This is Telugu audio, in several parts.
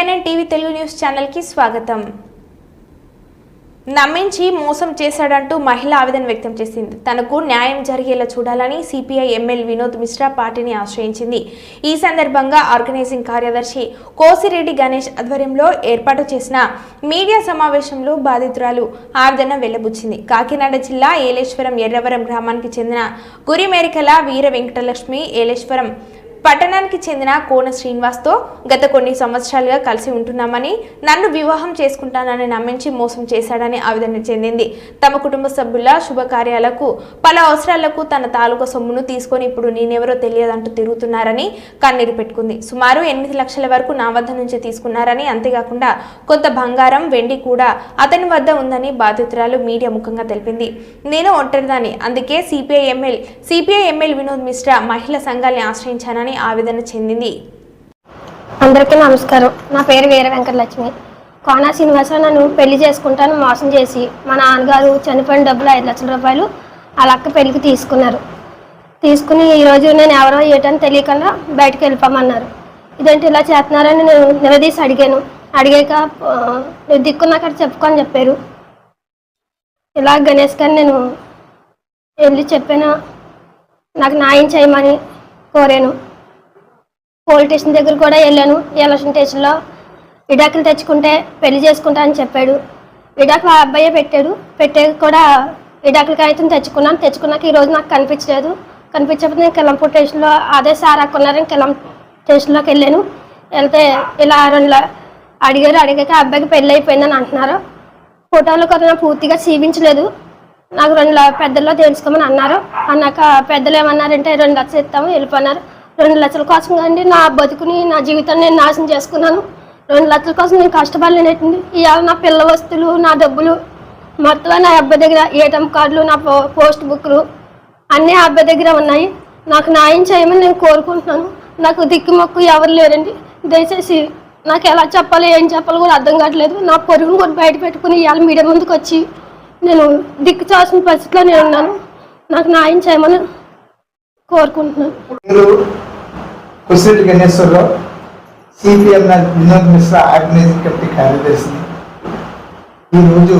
టీవీ తెలుగు న్యూస్ ఛానల్కి స్వాగతం. నమ్మించి మోసం చేశాడంటూ మహిళ ఆవేదన వ్యక్తం చేసింది. తనకు న్యాయం జరిగేలా చూడాలని సిపిఐ ఎమ్మెల్యే వినోద్ మిశ్రా పార్టీని ఆశ్రయించింది. ఈ సందర్భంగా ఆర్గనైజింగ్ కార్యదర్శి కోసిరెడ్డి గణేష్ ఆధ్వర్యంలో ఏర్పాటు చేసిన మీడియా సమావేశంలో బాధితురాలు ఆవేదన వెల్లబుచ్చింది కాకినాడ జిల్లా ఏలేశ్వరం ఎర్రవరం గ్రామానికి చెందిన గురిమేరికల వీర వెంకటలక్ష్మి ఏలేశ్వరం పట్టణానికి చెందిన కోన శ్రీనివాస్తో గత కొన్ని సంవత్సరాలుగా కలిసి ఉంటున్నామని నన్ను వివాహం చేసుకుంటానని నమ్మించి మోసం చేశాడని ఆవేదన చెందింది. తమ కుటుంబ సభ్యుల శుభకార్యాలకు పలు అవసరాలకు తన తాలూకా సొమ్మును తీసుకొని ఇప్పుడు నేనెవరో తెలియదంటూ తిరుగుతున్నారని కన్నీరు పెట్టుకుంది. సుమారు ఎనిమిది లక్షల వరకు నా వద్ద నుంచి తీసుకున్నారని అంతేకాకుండా కొంత బంగారం వెండి కూడా అతని వద్ద ఉందని బాధితురాలు మీడియా ముఖంగా తెలిపింది. నేను ఒంటరిదాన్ని అందుకే CPI ML CPI ML Vinod Mishra మహిళా సంఘాన్ని ఆశ్రయించానని ఆవేదన చెందింది. అందరికీ నమస్కారం. నా పేరు వీర వెంకటలక్ష్మి. కోనా శ్రీనివాసరావు నన్ను పెళ్ళి చేసుకుంటాను మోసం చేసి మా నాన్నగారు చనిపోయిన డబ్బులు ఐదు లక్షల రూపాయలు వాళ్ళ అక్క పెళ్ళికి తీసుకున్నారు. తీసుకుని ఈరోజు నేను ఎవరో ఏటని తెలియకుండా బయటకు వెళ్ళిపోమన్నారు. ఇదేంటి ఇలా చేస్తున్నారని నేను నిలదీసి అడిగాను. అడిగాక నువ్వు దిక్కున్నాక చెప్పుకొని చెప్పారు. ఇలా గణేష్ గారిని నేను వెళ్ళి చెప్పాను నాకు న్యాయం చేయమని కోరాను. పోలీస్ స్టేషన్ దగ్గర కూడా వెళ్ళాను. ఎలక్షన్ స్టేషన్లో విడాకులు తెచ్చుకుంటే పెళ్ళి చేసుకుంటా అని చెప్పాడు. విడాకులు ఆ అబ్బాయే పెట్టాడు. పెట్టే కూడా విడాకుల కాగితం తెచ్చుకున్నాను. తెచ్చుకున్నాక ఈరోజు నాకు కనిపించలేదు. కనిపించకపోతే నేను కిలంపూర్ స్టేషన్లో అదే సార్ అక్కున్నారని కిలం స్టేషన్లోకి వెళ్ళాను. వెళ్తే ఇలా రెండు అడిగారు. అడిగాక అబ్బాయికి పెళ్ళి అయిపోయిందని అంటున్నారు. ఫోటోలు కొంత పూర్తిగా చూపించలేదు. నాకు రెండు పెద్దల్లో తెలుసుకోమని అన్నారు. అన్నాక పెద్దలు ఏమన్నారంటే రెండు లక్షలు ఇస్తాము వెళ్ళిపోయినారు రెండు లక్షల కోసం అండి నా బతుకుని నా జీవితాన్ని నేను నాశనం చేసుకున్నాను. రెండు లక్షల కోసం నేను కష్టపడలేనట్టండి ఇవాళ నా పిల్ల వస్తువులు నా డబ్బులు మొత్తం నా అబ్బాయి దగ్గర ఏటీఎం కార్డులు నా పో- పోస్ట్ బుక్లు అన్నీ ఆ అబ్బాయి దగ్గర ఉన్నాయి. నాకు న్యాయం చేయమని నేను కోరుకుంటున్నాను. నాకు దిక్కుమొక్కు ఎవరు లేరండి. దయచేసి నాకు ఎలా చెప్పాలి ఏం చెప్పాలో కూడా అర్థం కావట్లేదు. నా పొరుగును కూడా బయట పెట్టుకుని ఇవాళ మీడియా ముందుకు వచ్చి నేను దిక్కు చాల్సిన పరిస్థితిలో నేను ఉన్నాను. నాకు న్యాయం చేయమని కోరుకుంటున్నాను. Kusireddy Ganeswararao CPM Vinod Mishra organising committee కార్యదర్శిని ఈరోజు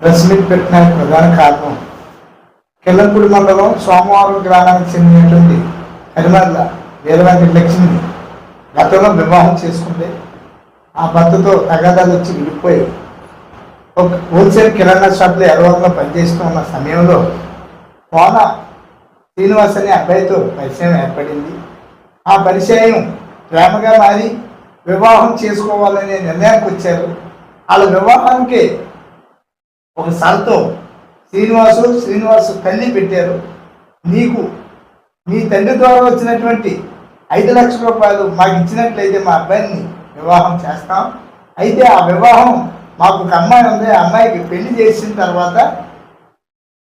ప్రెస్ మీట్ పెట్టడానికి ప్రధాన కారణం కిల్లంపూడి మండలం సోమవారం గ్రామానికి చెందినటువంటి హరిమల్ల వీరవంటి లక్ష్మిని గతంలో వివాహం చేసుకుంటే ఆ భర్తతో తగాదాలు వచ్చి విడిపోయి ఒక హోల్సేల్ కిరాణా షాప్లో ఎర్రవరంలో పనిచేస్తూ ఉన్న సమయంలో కోన శ్రీనివాస్ అనే అబ్బాయితో పరిచయం ఏర్పడింది. ఆ పరిచయం ప్రేమగా మారి వివాహం చేసుకోవాలనే నిర్ణయానికి వచ్చారు. వాళ్ళ వివాహానికి ఒక సరతో శ్రీనివాసు శ్రీనివాసు తల్లి పెట్టారు. నీకు మీ తండ్రి ద్వారా వచ్చినటువంటి ఐదు లక్షల రూపాయలు మాకు ఇచ్చినట్లయితే మా అబ్బాయిని వివాహం చేస్తాం. అయితే ఆ వివాహం మాకు ఒక అమ్మాయి ఉంది. ఆ అమ్మాయికి పెళ్ళి చేసిన తర్వాత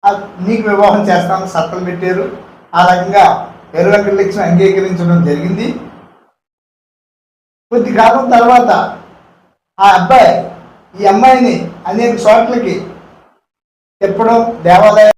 నీకు వివాహం చేస్తాను సత్తలు పెట్టారు. ఆ రకంగా ఎర్రవెంకట లక్ష్మి అంగీకరించడం జరిగింది. కొద్ది కాలం తర్వాత ఆ అబ్బాయి ఈ అమ్మాయిని అనేక చోట్లకి చెప్పడం దేవాలయ